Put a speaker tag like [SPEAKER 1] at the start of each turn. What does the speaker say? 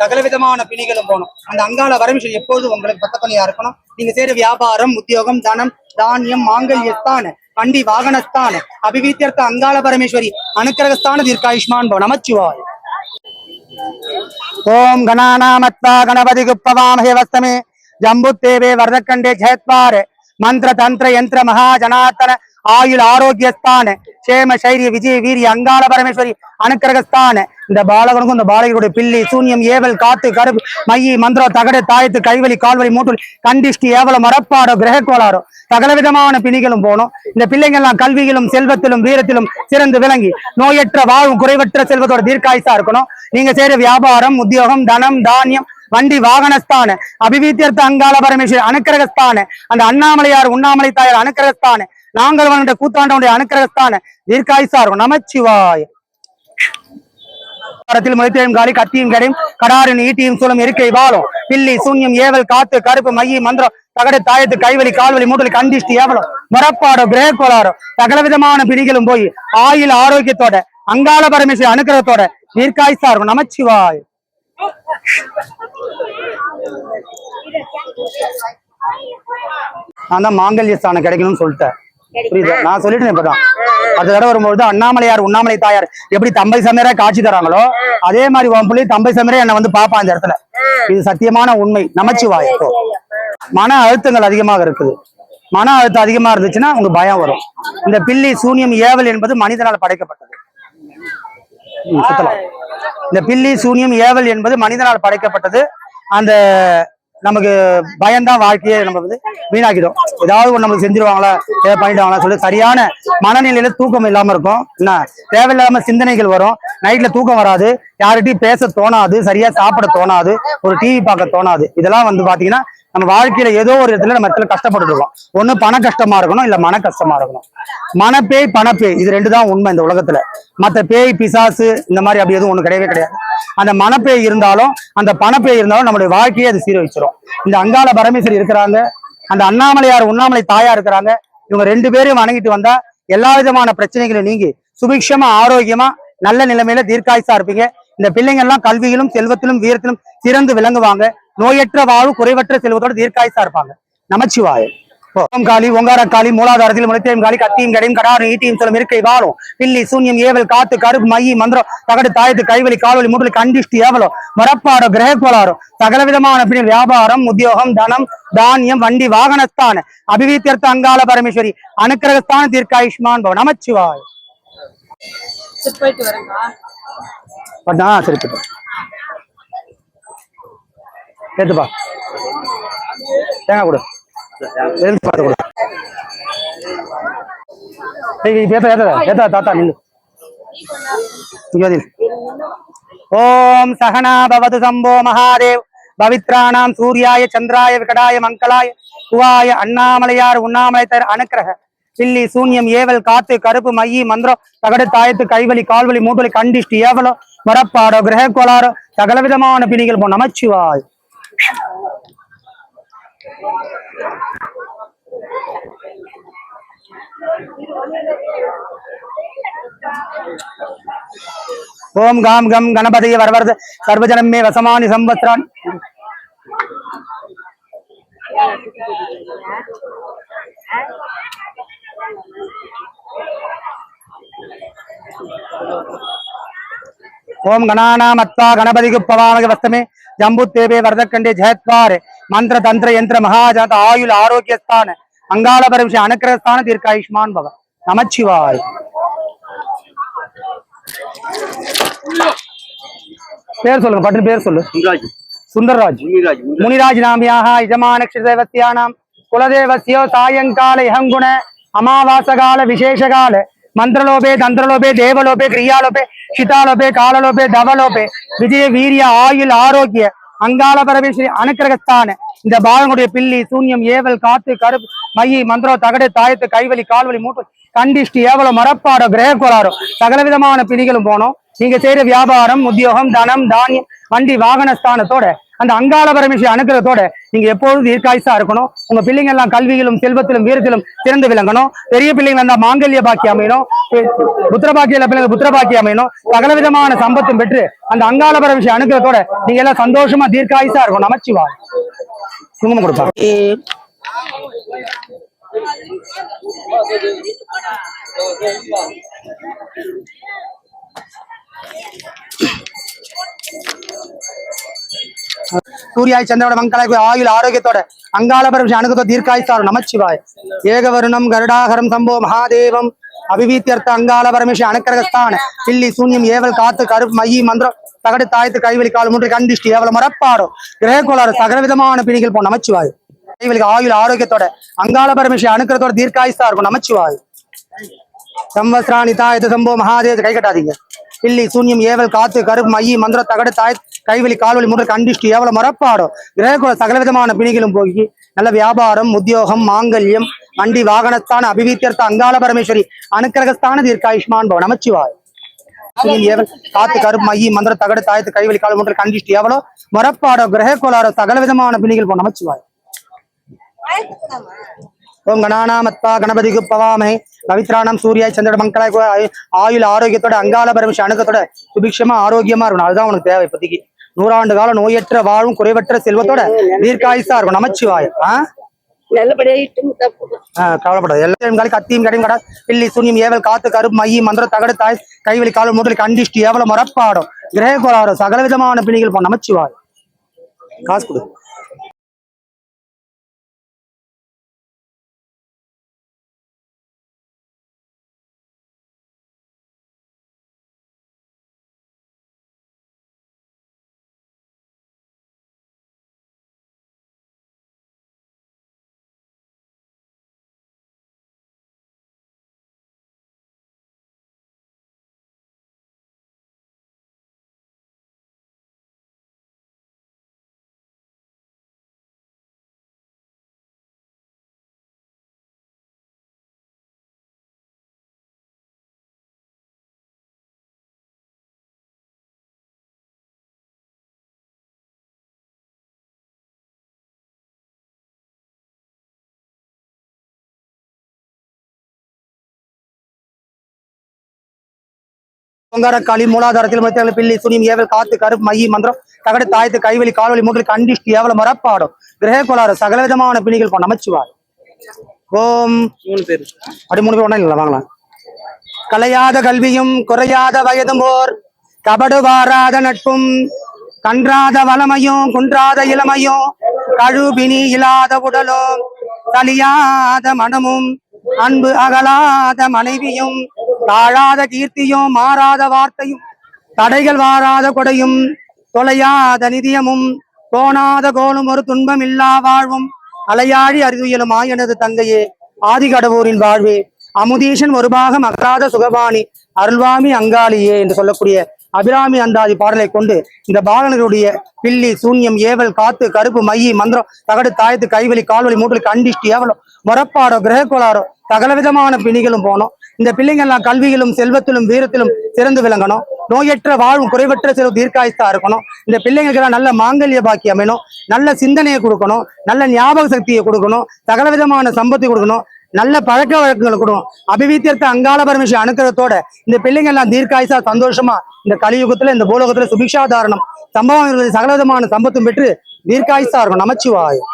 [SPEAKER 1] சகலவிதமான உங்களுக்கு செய்யற வியாபாரம் உத்தியோகம் தனம் தானியம் மாங்கல்யத்தான வண்டி வாகனஸ்தான அபிவீத்தியர்த்த அங்காள பரமேஸ்வரி அனுக்கிரகஸ்தான தீர்க்காயுஷ்மான் போ நமச்சிவாய். ஓம் கணாநாமத்வா கணபதி குப்பவாமஹே வஸ்தமே ஜம்புத்தேவே வரதக்கண்டே ஜெயத்வார் மந்திர தந்திர யந்திர மகாஜனாத்தன ஆயுள் ஆரோக்கியஸ்தான. சேம சைரிய விஜய வீரிய அங்காள பரமேஸ்வரி அனுக்கிரகஸ்தான. இந்த பாலகனுக்கும் இந்த பாலகருடைய பில்லி சூன்யம் ஏவல் காத்து கருப்பு மையி மந்திரம் தகடு தாயத்து கைவலி கால்வலி மூட்டுல் கண்டிஷ்டி ஏவல மரப்பாடோ கிரக கோளாரோ சகல விதமான பிணிகளும் போனோம். இந்த பிள்ளைங்கள்லாம் கல்வியிலும் செல்வத்திலும் வீரத்திலும் சிறந்து விளங்கி நோயற்ற வாழ்வு குறைவற்ற செல்வத்தோட தீர்க்காயுசா இருக்கணும். நீங்க செய்யற வியாபாரம் உத்தியோகம் தனம் தானியம் வண்டி வாகனஸ்தான அபிவித்தியர்த்த அங்காள பரமேஸ்வரி அனுக்கிரகஸ்தான அந்த அண்ணாமலையார் உண்ணாமலை தாயார் அனுக்கிரகஸ்தான நாங்கள் வந்த கூத்தாண்டவனுடைய அனுக்கிரகஸ்தான தீர்க்காயுசா இருக்கும் நமச்சிவாய. முளைத்தையும் காலி கத்தியும் கடையும் கடாரின் ஈட்டியும் சூலம் இருக்கை வாழும். பில்லி சூன்யம் ஏவல் காத்து கருப்பு மைய மந்திரம் தகடு தாயத்து கைவலி கால்வலி மூட்டலி கந்திஷ்டி ஏவலம் முறப்பாடோ பிரேக் கோளாரோ சகல விதமான பிணிகளும் போய் ஆயுள் ஆரோக்கியத்தோட அங்காள பரமேஸ்வரி அனுக்கிரகத்தோட தீர்க்காயுசா இருக்கும் நமச்சிவாய். நான் தான் மாங்கல்ய ஸ்தானம் கிடைக்கணும்னு சொல்லிட்டேன். புரியுது? நான் சொல்லிட்டேன் இப்பதான். அடுத்த தடவை வரும்போது அண்ணாமலையார் உண்ணாமலை தாயார் எப்படி தம்பை சமேரா காட்சி தராங்களோ அதே மாதிரி உன் பிள்ளை தம்பை சமேரா என்னை வந்து பாப்பான் இந்த இடத்துல. இது சத்தியமான உண்மை. நமச்சிவாய் மன அழுத்தங்கள் அதிகமாக இருக்குது. மன அழுத்தம் அதிகமா இருந்துச்சுன்னா உங்களுக்கு பயம் வரும். இந்த பில்லி சூனியம் ஏவல் என்பது மனிதனால் படைக்கப்பட்டது. சுத்தலாம். இந்த பில்லி சூனியம் ஏவல் என்பது மனிதனால் படைக்கப்பட்டது. அந்த நமக்கு பயம்தான் வாழ்க்கையை நம்ம வந்து வீணாக்கிடும். ஏதாவது ஒண்ணு நமக்கு செஞ்சிருவாங்களா ஏதாவது பண்ணிடுவாங்களா சொல்லி சரியான மனநிலையில தூக்கம் இல்லாம இருக்கும். என்ன? தேவையில்லாம சிந்தனைகள் வரும். நைட்ல தூக்கம் வராது. யார்கிட்டையும் பேச தோணாது. சரியா சாப்பிட தோணாது. ஒரு டிவி பார்க்க தோணாது. இதெல்லாம் வந்து பாத்தீங்கன்னா நம்ம வாழ்க்கையில ஏதோ ஒரு இடத்துல நம்ம இடத்துல கஷ்டப்பட்டு இருக்கோம். ஒண்ணு பண கஷ்டமா இருக்கணும் இல்ல மன கஷ்டமா இருக்கணும். மனப்பேய் பணப்பேய் இது ரெண்டு தான் உண்மை இந்த உலகத்துல. மத்த பேய் பிசாசு இந்த மாதிரி அப்படி எதுவும் ஒண்ணு கிடையவே கிடையாது. அந்த மனப்பேய் இருந்தாலும் அந்த பணப்பேய் இருந்தாலும் நம்மளுடைய வாழ்க்கையை அது சீரழிச்சிரும். இந்த அங்காள பரமேஸ்வரி இருக்கிறாங்க அந்த அண்ணாமலையார் உண்ணாமலை தாயா இருக்கிறாங்க. இவங்க ரெண்டு பேரையும் வணங்கிட்டு வந்தா எல்லா விதமான பிரச்சனைகளும் நீங்கி சுபிக்ஷமா ஆரோக்கியமா நல்ல நிலைமையில தீர்க்காயுசா இருப்பீங்க. இந்த பிள்ளைங்க எல்லாம் கல்வியிலும் செல்வத்திலும் வீரத்திலும் சிறந்து விளங்குவாங்க. நோயற்ற வாழ்வு குறைவற்ற செல்வத்தோட தீர்க்காயுசா இருப்பாங்க. நமச்சிவாய. ஓம் காளி ஓங்கார காளி மூலாதாரத்தில் முளைத்தையும் காளி கத்தியும் கடையும் கடாரும் ஈட்டியும் சொல்லும் இருக்கை வாழும். பில்லி சூன்யம் ஏவல் காத்து கருப்பு மையி மந்திரம் தகடு தாயத்து கைவலி கால்வலி மூட்டலி கண்டிஷ்டி ஏவலோ மரப்பாடோ கிரக கோளாரோ சகல விதமான பின் வியாபாரம் உத்தியோகம் தனம் தானியம் வண்டி வாகனஸ்தான அபிவீத்தியர்த்த அங்காள பரமேஸ்வரி அனுக்கிரகஸ்தான தீர்க்காயுஷ்மான் பவ நமச்சிவாய்.
[SPEAKER 2] சரி,
[SPEAKER 1] ஏத்துப்பா தேங்காய் கொடு. எழுந்து பார்த்து கொடு. ஏய், ஏத்த ஏத்த ஏத்த தாத்தா நில்லு. ஓம் சகனா பவது சம்போ மகாதேவ். பவித்ராணாம் சூர்யாய சந்திராய விகடாய மங்களாய குவாய அண்ணாமலையார் உண்ணாமலை தர் அனுக்கிரக. பில்லி சூன்யம் ஏவல் காத்து கருப்பு மையி மந்திரம். தகடு தாயத்து கைவலி கால்வலி மூட்டுவலி கண்டிஷ்டி ஏவலோ. மரப்பாடோ கிரக கோளாரோ சகல விதமான பிணிகள் போ நமச்சிவாய். ओम गाम गम गणपति वरवर सर्वजन मे वसमा संवत्सरा ஓம் கணானாமத்வா கணபதிக்கு பவாமக வஸ்தமே. ஜம்பு தேவே வரதக்கண்டே ஜெயத்வார். மந்திர தந்திர யந்திர மகாஜாத ஆயுள் ஆரோக்கியஸ்தான. அங்காள பரவிஷ அனுக்கிரகஸ்தான தீர்க்காயுஷ்மான் பவ. நமச்சிவாய். பேர் சொல்லுங்க பட்டு பேர் சொல்லு. சுந்தர்ராஜ்.
[SPEAKER 3] முனிராஜ்
[SPEAKER 1] நாமியாக யஜமானக்ஷதேவஸ்யானாம் குலதேவஸ்யோ சாயங்கால இஹங்குண அமாவாசகால விசேஷகால. மந்திரலோபே தந்திரலோபே தேவலோபே கிரியாலோபே சிதாலோபே காலலோபே தவலோபே விஜய வீரிய ஆயுள் ஆரோக்கிய அங்காள பரமேஸ்வரி அனுக்கிரகஸ்தான இந்த பாலனுடைய பில்லி சூன்யம் ஏவல் காத்து கருப்பு மையி மந்திரோ தகடு தாயத்து கைவலி கால்வலி மூட்டு கண்டிஷ்டி ஏவலோ மரப்பாடோ கிரக கோளாரோ சகல விதமான பிணிகளும் போனோம். நீங்க செய்யற வியாபாரம் உத்தியோகம் தனம் தானியம் வண்டி வாகனஸ்தானத்தோட அந்த அங்காள பரமேஸ்வரி அனுக்கிறதோட நீங்க எப்போதும் தீர்க்காயுசா இருக்கணும். உங்க பிள்ளைங்க எல்லாம் கல்வியிலும் செல்வத்திலும் வீரத்திலும் சிறந்து விளங்கணும். பெரிய பிள்ளைங்க இருந்தா மாங்கல்ய பாக்கி அமையணும். புத்திரபாக்கியில பிள்ளைங்க புத்திரபாக்கி அமையணும். சகல விதமான சம்பத்தும் பெற்று அந்த அங்காள பரமேஸ்வரி அனுக்கிறதோட நீங்க எல்லாம் சந்தோஷமா தீர்க்காயுசா இருக்கணும். நமச்சிவா. குங்குமம் கொடுப்பா. சூரியாய் சந்திரோட மங்களாய் ஆயுள் ஆரோக்கியத்தோட அங்காள பரமேஸ்வரி அனுகத்தோ தீர்க்காயுசாரம் நமச்சிவாய். ஏகவருணம் கருடாகரம் சம்போ மகாதேவம் அபிவீத்தியர்த்த அங்காள பரமேஸ்வரி அனுக்கிரகஸ்தான பில்லி சூன்யம் ஏவல் காத்து கருப்பு மையி மந்திரம் தகடு தாய்த்து கைவெளி கால் மூன்று கண்டிஷ்டி ஏவல மரப்பாடும் கிரகக்கோளாறு சகல விதமான பிணிகள் போ நமச்சிவாய். கைவெளிக்கு ஆயுள் ஆரோக்கியத்தோட அங்காள பரமேஸ்வரி அனுக்கிரகத்தோட தீர்க்காயுசா இருக்கும் நமச்சிவாய். சம்வஸ்ராணி தாயத்து சம்போ மகாதேவ கை கட்டாதீங்க. இல்லி சூன்யம் ஏவல் காத்து கருப்பு மையி மந்திர தகடு தாய் கைவெளி கால்வழி மூன்று கண்டிஷ்டி ஏவல மரப்பாடோ கிரககுல சகல விதமான பிணிகளும் போகி நல்ல வியாபாரம் உத்தியோகம் மாங்கல்யம் வண்டி வாகனஸ்தான அபிவீத்தியர்த்த அங்காள பரமேஸ்வரி அனுக்கிரகஸ்தான தீர்க்காயுஷ்மான் பவ நமச்சிவாய். சூன்யம் ஏவல் காத்து கருப்பு மையி மந்திர தகடு தாயத்து கைவெளி கால் மூன்று கண்டிஷ்டி எவ்வளோ மரப்பாடோ கிரக கோளாரோ சகல விதமான பிணிகள் போ நமச்சிவாய். ஓம் கணானாமத்வா கணபதிக்கு பவாமே பவித்ராணம் சூர்யாய் சந்திர மங்களாய் ஆயுள் ஆரோக்கியத்தோட அங்காள பரமேஸ்வரி அணுக்கத்தோட சுபிக்ஷமா ஆரோக்கியமா இருக்கணும் அதுதான் உனக்கு தேவை இப்போதைக்கு. நூறாண்டு காலம் நோயற்ற வாழும் குறைவற்ற செல்வத்தோட தீர்க்காயுசா இருக்கும். நமச்சிவாய். ஆ?
[SPEAKER 2] நல்லபடியா இட்டு முட்டா போடும்
[SPEAKER 1] ஆ, கவலைப்படாது. எல்லாரும் காலி கத்தியும் கடையும் கடா. பில்லி சூன்யம் ஏவல் காத்து கருப்பு மையி மந்திர தகடு தாய் கைவெளி காலம் மூட்டலி கண்டிஷ்டி ஏவல மரப்பாடும் கிரக சகல விதமான பிணிகள் நமச்சிவாய். காசு கொடு. ஓங்காரக்காளி மூலாதாரத்தில் மத்திய பில்லி சுனியம் ஏவல் காத்து கருப்பு மையி மந்திரம் தகடு தாயத்து கைவெளி கால்வழி மூன்று கண்டிஷ்டி ஏவல மரப்பாடும் கிரக கோளாறு சகல விதமான பிணிகள் போ நமச்சிவாய் ஓம்.
[SPEAKER 3] மூணு பேர்.
[SPEAKER 1] அப்படி மூணு பேர் ஒன்றா இல்லை வாங்கலாம். கலையாத கல்வியும் குறையாத வயதும் போர் கபடு வாராத நட்பும் கன்றாத வளமையும் குன்றாத இளமையும் கழுபினி இல்லாத உடலும் தலியாத மனமும் அன்பு அகலாத மனைவியும் தாழாத கீர்த்தியும் மாறாத வார்த்தையும் தடைகள் வாராத கொடையும் தொலையாத நிதியமும் கோணாத கோலும் ஒரு துன்பம் இல்லா வாழ்வும் அலையாழி அறிவியலுமா எனது தங்கையே ஆதிகடவூரின் வாழ்வே அமுதீஷன் ஒரு பாகம் அகராத சுகபாணி அருள்வாமி அங்காளியே என்று சொல்லக்கூடிய அபிராமி அந்தாதி பாடலை கொண்டு இந்த பாலனருடைய பில்லி சூன்யம் ஏவல் காத்து கருப்பு மையி மந்திரம் தகடு தாயத்து கைவலி கால்வலி மூட்டலி கண்டிஷ்டி ஏவலோ முறப்பாடோ கிரக கோளாரோ சகல விதமான பிணிகளும் போனோம். இந்த பிள்ளைங்க எல்லாம் கல்வியிலும் செல்வத்திலும் வீரத்திலும் சிறந்து விளங்கணும். நோயற்ற வாழ்வும் குறைவற்ற செல்வ தீர்க்காயத்தா இருக்கணும். இந்த பிள்ளைங்களுக்கெல்லாம் நல்ல மாங்கல்ய பாக்கி அமையணும் நல்ல சிந்தனையை கொடுக்கணும். நல்ல ஞாபக சக்தியை கொடுக்கணும். சகல விதமான சம்பத்தை கொடுக்கணும். நல்ல பழக்க வழக்கங்கள் கொடுக்கணும். அபிவீத்தியர்த்த அங்காள பரமேஸ்வரி அனுக்கிரகத்தோட இந்த பிள்ளைங்க எல்லாம் தீர்க்காயுசா சந்தோஷமா இந்த கலியுகத்துல இந்த பூலோகத்துல சுபிக்ஷாதாரணம் சம்பவம் சகல விதமான சம்பத்தும் பெற்று தீர்க்காயசா இருக்கும் நமச்சிவாயும்.